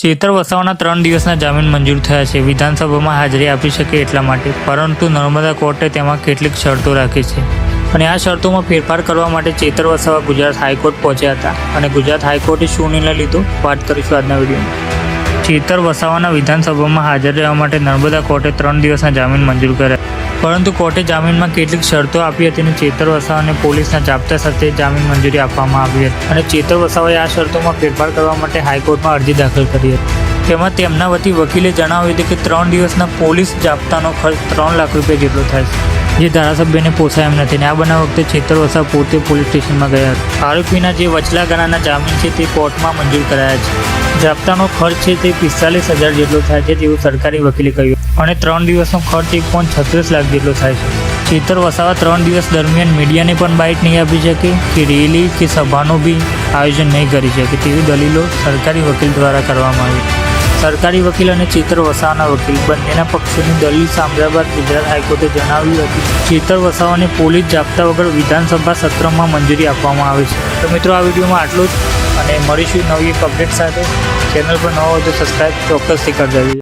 ચેતર વસાવાના ત્રણ દિવસના જામીન મંજૂર થયા છે. વિધાનસભામાં હાજરી આપી શકે એટલા માટે. પરંતુ નર્મદા કોર્ટે તેમાં કેટલીક શરતો રાખી છે. અને આ શરતોમાં ફેરફાર કરવા માટે ચેતર વસાવા ગુજરાત હાઈકોર્ટ પહોંચ્યા હતા. અને ગુજરાત હાઈકોર્ટે શું નિર્ણય લીધો? વાત કરીશું આજના વિડીયોમાં. ચેતર વસાવાના વિધાનસભામાં હાજર રહેવા માટે નર્મદા કોર્ટે ત્રણ દિવસના જામીન મંજૂર કર્યા. પરંતુ કોર્ટે જામીનમાં કેટલીક શરતો આપી હતી અને ચેતર વસાવાને પોલીસના જાપ્તા સાથે જામીન મંજૂરી આપવામાં આવી હતી અને ચેતર વસાવાએ આ શરતોમાં ફેરફાર કરવા માટે હાઈકોર્ટમાં અરજી દાખલ કરી હતી. તેમાં તેમના વતી વકીલે જણાવ્યું હતું કે ત્રણ દિવસના પોલીસ જાપ્તાનો ખર્ચ ત્રણ લાખ રૂપિયા જેટલો થાય છે. જે ધારાસભ્યને પોસાય એમ નથી ને આ બનાવ વખતે છેતર વસાવા પોતે પોલીસ સ્ટેશનમાં ગયા હતા. આરોપીના જે વચલા ગણાના જામીન છે તે કોર્ટમાં મંજૂર કરાયા છે. જાપ્તાનો ખર્ચ છે તે પિસ્તાલીસ હજાર જેટલો થાય છે તેવું સરકારી વકીલે કહ્યું. અને ત્રણ દિવસનો ખર્ચ એક પોઈન્ટ છત્રીસ લાખ જેટલો થાય છે. ચેતર વસાવા ત્રણ દિવસ દરમિયાન મીડિયાને પણ બાઇટ નહીં આપી શકે કે રેલી કે સભાનું બી આયોજન નહીં કરી શકે તેવી દલીલો સરકારી વકીલ દ્વારા કરવામાં આવી. સરકારી વકીલ અને ચેતર વસાવાના વકીલ બંનેના પક્ષોની દલીલ સાંભળ્યા બાદ ગુજરાત હાઈકોર્ટે જણાવ્યું હતું ચેતર વસાવાને પોલીસ જાપ્તા વગર વિધાનસભા સત્રમાં મંજૂરી આપવામાં આવે છે. તો મિત્રો, આ વિડીયોમાં આટલું જ અને મળીશું નવી એક અપડેટ સાથે. ચેનલ પર નવો હોય તો સબસ્ક્રાઈબ ચોક્કસથી કરી દેજો.